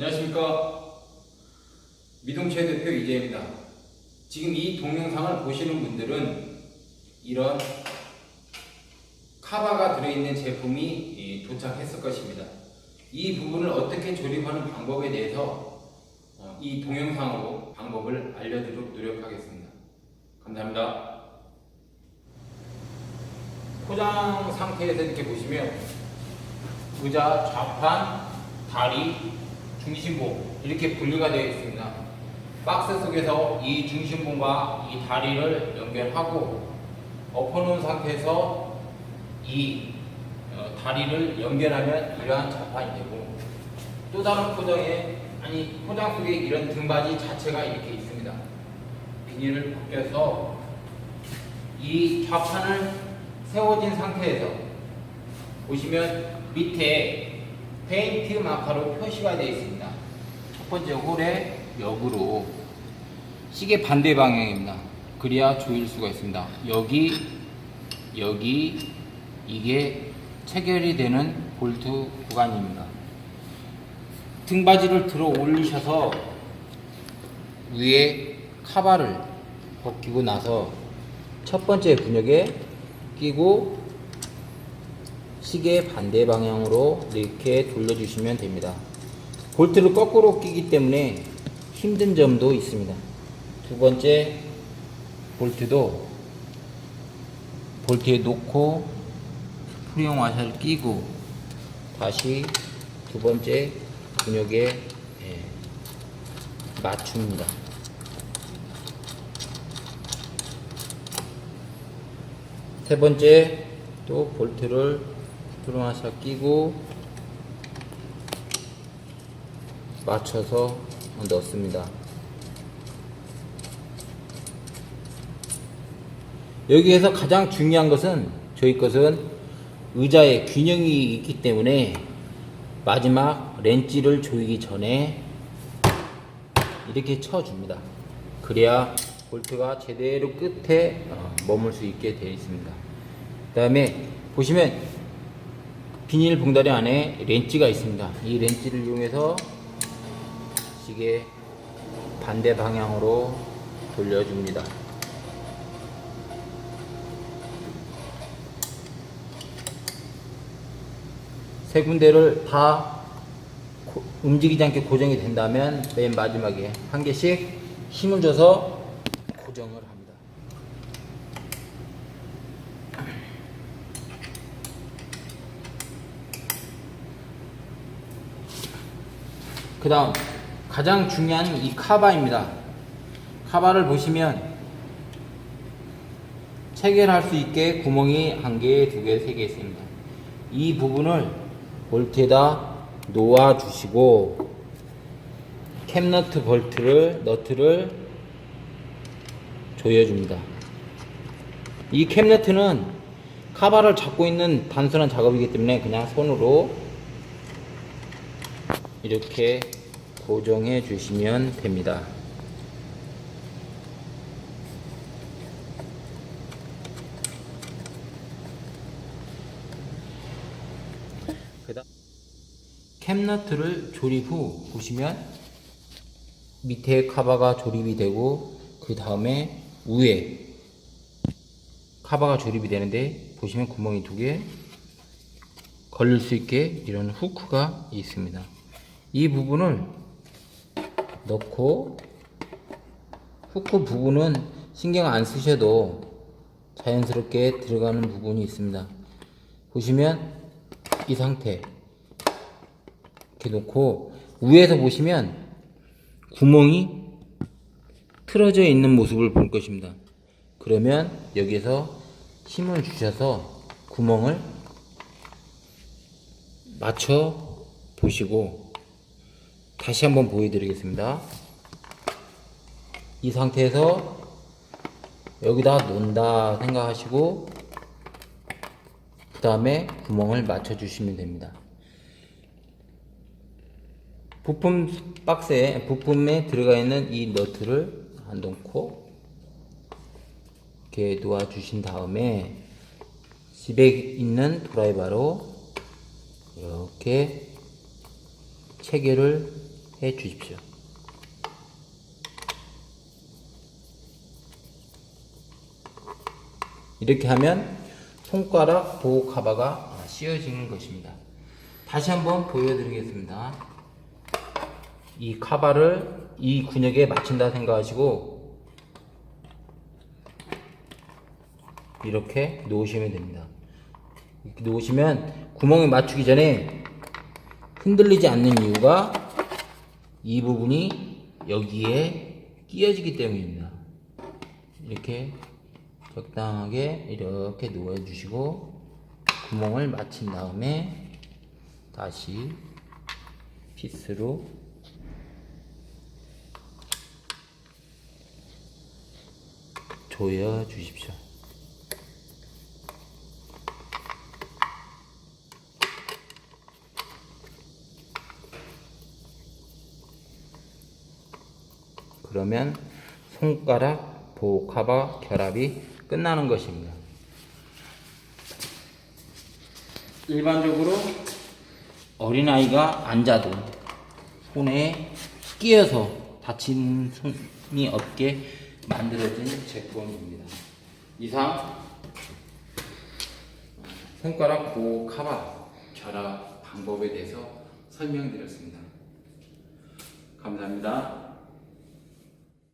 안녕하십니까 미동체 대표 이재입니다. 지금 이 동영상을 보시는 분들은 이런 카바가 들어있는 제품이 이, 도착했을 것입니다. 이 부분을 어떻게 조립하는 방법에 대해서 어, 이 동영상으로 방법을 알려드리도록 노력하겠습니다. 감사합니다. 포장 상태에서 이렇게 보시면 의자, 좌판, 다리, 중심봉 이렇게 분리가 되어 있습니다. 박스 속에서 이 중심봉과 이 다리를 연결하고 엎어놓은 상태에서 이 어, 다리를 연결하면 이러한 좌판이 되고 또 다른 포장에 아니 포장 속에 이런 등받이 자체가 이렇게 있습니다. 비닐을 벗겨서 이 좌판을 세워진 상태에서 보시면 밑에 페인트 마카로 표시가 되어 있습니다. 첫 번째 홀에 역으로 시계 반대 방향입니다. 그래야 조일 수가 있습니다. 여기, 여기, 이게 체결이 되는 볼트 구간입니다. 등받이를 들어 올리셔서 위에 카바를 벗기고 나서 첫 번째 근육에 끼고 시계 반대 방향으로 이렇게 돌려주시면 됩니다. 볼트를 거꾸로 끼기 때문에 힘든 점도 있습니다. 두 번째 볼트도 볼트에 놓고 스프링 와셔를 끼고 다시 두 번째 근육에 예, 맞춥니다. 세 번째 또 볼트를 스프링와셔 끼고 맞춰서 넣습니다. 여기에서 가장 중요한 것은 저희 것은 의자에 균형이 있기 때문에 마지막 렌치를 조이기 전에 이렇게 쳐줍니다. 그래야 볼트가 제대로 끝에 어, 머물 수 있게 되어 있습니다. 그 다음에 보시면 비닐 봉다리 안에 렌치가 있습니다. 이 렌치를 이용해서 시계 반대 방향으로 돌려줍니다. 세 군데를 다 고- 움직이지 않게 고정이 된다면 맨 마지막에 한 개씩 힘을 줘서 고정을 합니다. 그 다음 가장 중요한 이 카바입니다. 카바를 보시면 체결할 수 있게 구멍이 한 개, 두 개, 세 개 있습니다. 이 부분을 볼트에다 놓아 주시고 캡너트 볼트를 너트를 조여줍니다. 이 캡너트는 카바를 잡고 있는 단순한 작업이기 때문에 그냥 손으로 이렇게 고정해 주시면 됩니다. 캡너트를 조립 후 보시면 밑에 카바가 조립이 되고 그 다음에 위에 카바가 조립이 되는데 보시면 구멍이 두 개 걸릴 수 있게 이런 후크가 있습니다. 이 부분을 넣고 후크 부분은 신경 안 쓰셔도 자연스럽게 들어가는 부분이 있습니다. 보시면 이 상태 이렇게 놓고 위에서 보시면 구멍이 틀어져 있는 모습을 볼 것입니다. 그러면 여기서 힘을 주셔서 구멍을 맞춰 보시고 다시 한번 보여드리겠습니다. 이 상태에서 여기다 놓는다 생각하시고 그 다음에 구멍을 맞춰 주시면 됩니다. 부품 박스에 부품에 들어가 있는 이 너트를 안 놓고 이렇게 놓아 주신 다음에 집에 있는 드라이버로 이렇게 체결을 해 주십시오. 이렇게 하면 손가락 보호 카바가 씌워지는 것입니다. 다시 한번 보여드리겠습니다. 이 카바를 이 근육에 맞춘다 생각하시고 이렇게 놓으시면 됩니다. 이렇게 놓으시면 구멍에 맞추기 전에 흔들리지 않는 이유가 이 부분이 여기에 끼어지기 때문입니다. 이렇게 적당하게 이렇게 놓아주시고 구멍을 맞춘 다음에 다시 피스로 조여 주십시오. 그러면 손가락 보카바 결합이 끝나는 것입니다. 일반적으로 어린아이가 앉아도 손에 끼어서 다친 손이 없게 만들어진 제품입니다. 이상 손가락 보호 카바 결합 방법에 대해서 설명드렸습니다. 감사합니다.